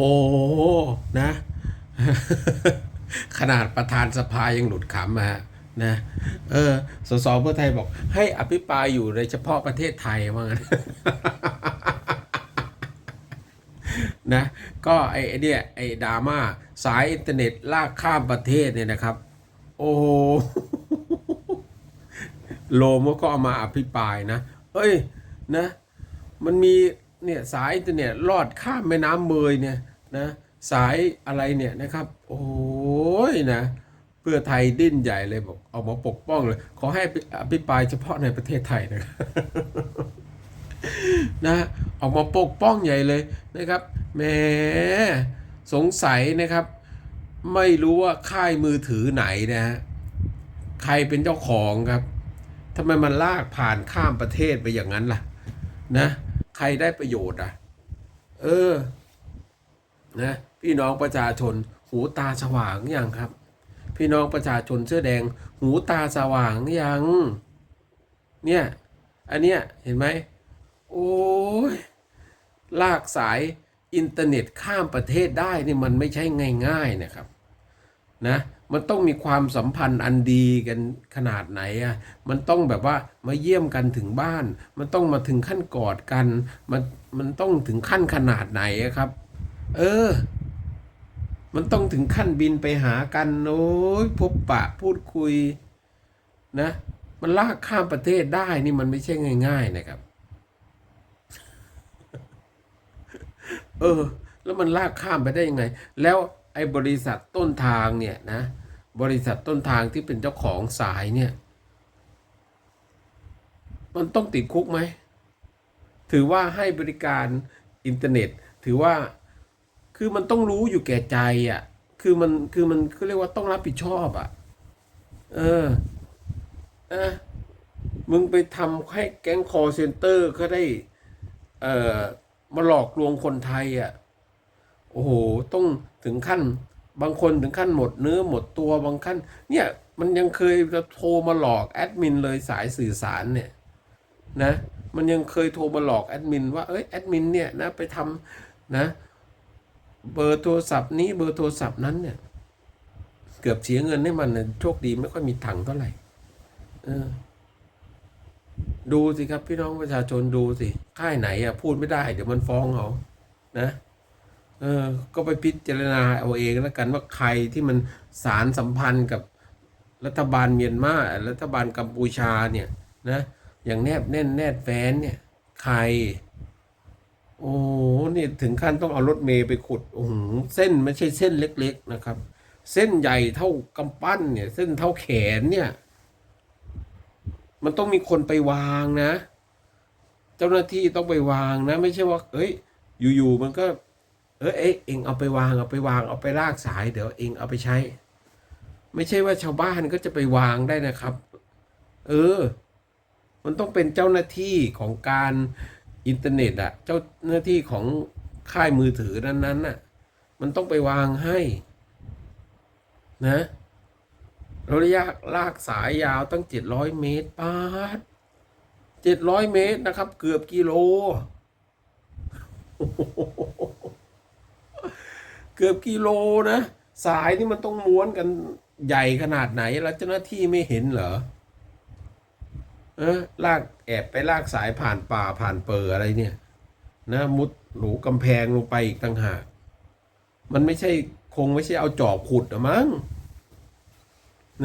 อ้นะ ขนาดประธานสภายังหลุดขำมาฮะนะเออสสเพื่อไทยบอก ให้อภิปรายอยู่ในเฉพาะประเทศไทยว่างั้นนะก็ไอ้เนี่ยไอ้ดราม่าสายอินเทอร์เน็ตลากข้ามประเทศเนี่ยนะครับ โอ้โหโลมก็เอามาอภิปรายนะเฮ้ยนะ มันมีเนี่ยสายอินเทอร์เน็ตลอดข้ามแม่น้ำเมยเนี่ย นะสายอะไรเนี่ยนะครับ โอ้ยนะเพื่อไทยดิ้นใหญ่เลยบอกเอามาปกป้องเลย ขอให้อภิปรายเฉพาะในประเทศไทยนะนะออกมาปกป้องใหญ่เลยนะครับแหมสงสัยนะครับ ไม่รู้ว่าค่ายมือถือไหนนะฮะใครเป็นเจ้าของครับทำไมมันลากผ่านข้ามประเทศไปอย่างนั้นล่ะ นะ ใครได้ประโยชน์อะ เออ นะพี่น้องประชาชนหูตาสว่างยังครับ พี่น้องประชาชนเสื้อแดง หูตาสว่างยังเนี่ยอันเนี้ยเห็นไหมโอ้ยลากสายอินเทอร์เน็ตข้ามประเทศได้นี่มันไม่ใช่ง่ายๆนะครับนะมันต้องมีความสัมพันธ์อันดีกันขนาดไหนอะมันต้องแบบว่ามาเยี่ยมกันถึงบ้าน มันต้องมาถึงขั้นกอดกัน มันมันต้องถึงขั้นขนาดไหนครับ เออ มันต้องถึงขั้นบินไปหากัน โอ้ยพบปะพูดคุยนะ มันลากข้ามประเทศได้นี่มันไม่ใช่ง่าย ๆ นะครับ เออ แล้วมันลากข้ามไปได้ยังไง แล้วไอ้บริษัทต้นทางเนี่ยนะ บริษัทต้นทางที่เป็นเจ้าของสายเนี่ย มันต้องติดคุกไหม ถือว่าให้บริการอินเทอร์เน็ต ถือว่า คือมันต้องรู้อยู่แก่ใจอะ คือมันคือมันเขาเรียกว่าต้องรับผิดชอบอะ เออเออมึงไปทำให้แก๊งคอเซ็นเตอร์ก็ได้ เอ่อมาหลอกลวงคนไทยอะ โอ้โห ต้องถึงขั้น บางคนถึงขั้นหมดเนื้อหมดตัวบางขั้น เนี่ย มันยังเคยจะโทรมาหลอกแอดมินเลยสายสื่อสารเนี่ย นะ มันยังเคยโทรมาหลอกแอดมินว่า เอ้ยแอดมินเนี่ยนะไปทำนะ เบอร์โทรศัพท์นี้เบอร์โทรศัพท์นั้นเนี่ย เกือบเสียเงินให้มันนะโชคดีไม่ค่อยมีถังเท่าไหร่เออ ดูสิครับ พี่น้องประชาชนดูสิค่ายไหนอะพูดไม่ได้ เดี๋ยวมันฟ้องเอานะเออ ก็ไปพิจารณาเอาเองแล้วกันว่าใครที่มันสารสัมพันธ์กับรัฐบาลเมียนมารัฐบาลกัมพูชาเนี่ย นะ อย่างแนบแน่นแนบแฟนเนี่ย ใคร โอ้นี่ถึงขั้นต้องเอารถเมย์ไปขุดโอ้โหเส้นไม่ใช่เส้นเล็ก ๆนะครับ เส้นใหญ่เท่ากำปั้นเนี่ย เส้นเท่าแขนเนี่ย มันต้องมีคนไปวางนะ เจ้าหน้าที่ต้องไปวางนะ ไม่ใช่ว่า เอ้ย อยู่ๆมันก็ เออเอ๊ะเองเอาไปวางเอาไปวางเอาไปลากสายเดี๋ยวเองเอาไปใช้ ไม่ใช่ว่าชาวบ้านก็จะไปวางได้นะครับ เออ มันต้องเป็นเจ้าหน้าที่ของการ อินเทอร์เน็ตอะเจ้าหน้าที่ของค่ายมือถือนั้นๆน่ะมันต้องไปวางให้นะระยะลากสายยาวตั้งเจ็ดร้อยเมตรปาดเจ็ดร้อยเมตรนะครับ เกือบกิโล เกือบกิโลนะ สายนี่มันต้องม้วนกันใหญ่ขนาดไหน แล้วเจ้าหน้าที่ไม่เห็นเหรอ เออลากแอบไปลากสายผ่านป่าผ่านเปออะไรเนี่ยนะมุดหนูกำแพงลงไปอีกต่างหาก มันไม่ใช่คงไม่ใช่เอาจอบขุดอะมั้ง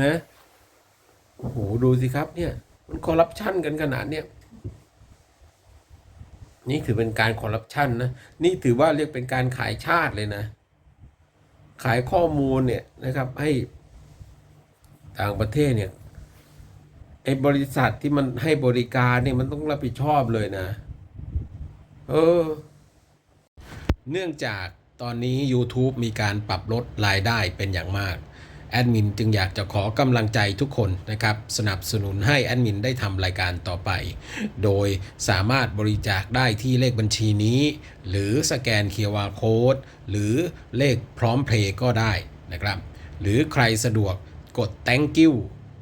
นะโอ้โหดูสิครับเนี่ย มันคอร์รัปชันกันขนาดเนี้ยนี่ถือเป็นการคอร์รัปชันนะนี่ถือว่าเรียกเป็นการขายชาติเลยนะ ขายข้อมูลเนี่ยนะครับให้ต่างประเทศเนี่ย ไอ้บริษัทที่มันให้บริการเนี่ยมันต้องรับผิดชอบเลยนะ เออ เนื่องจากตอนนี้ YouTube มีการปรับลดรายได้เป็นอย่างมาก แอดมินจึงอยากจะขอกำลังใจทุกคนนะครับ สนับสนุนให้แอดมินได้ทำรายการต่อไป โดยสามารถบริจาคได้ที่เลขบัญชีนี้ หรือสแกน QR Code หรือเลขพร้อมเพลย์ก็ได้นะครับ หรือใครสะดวกกด thank you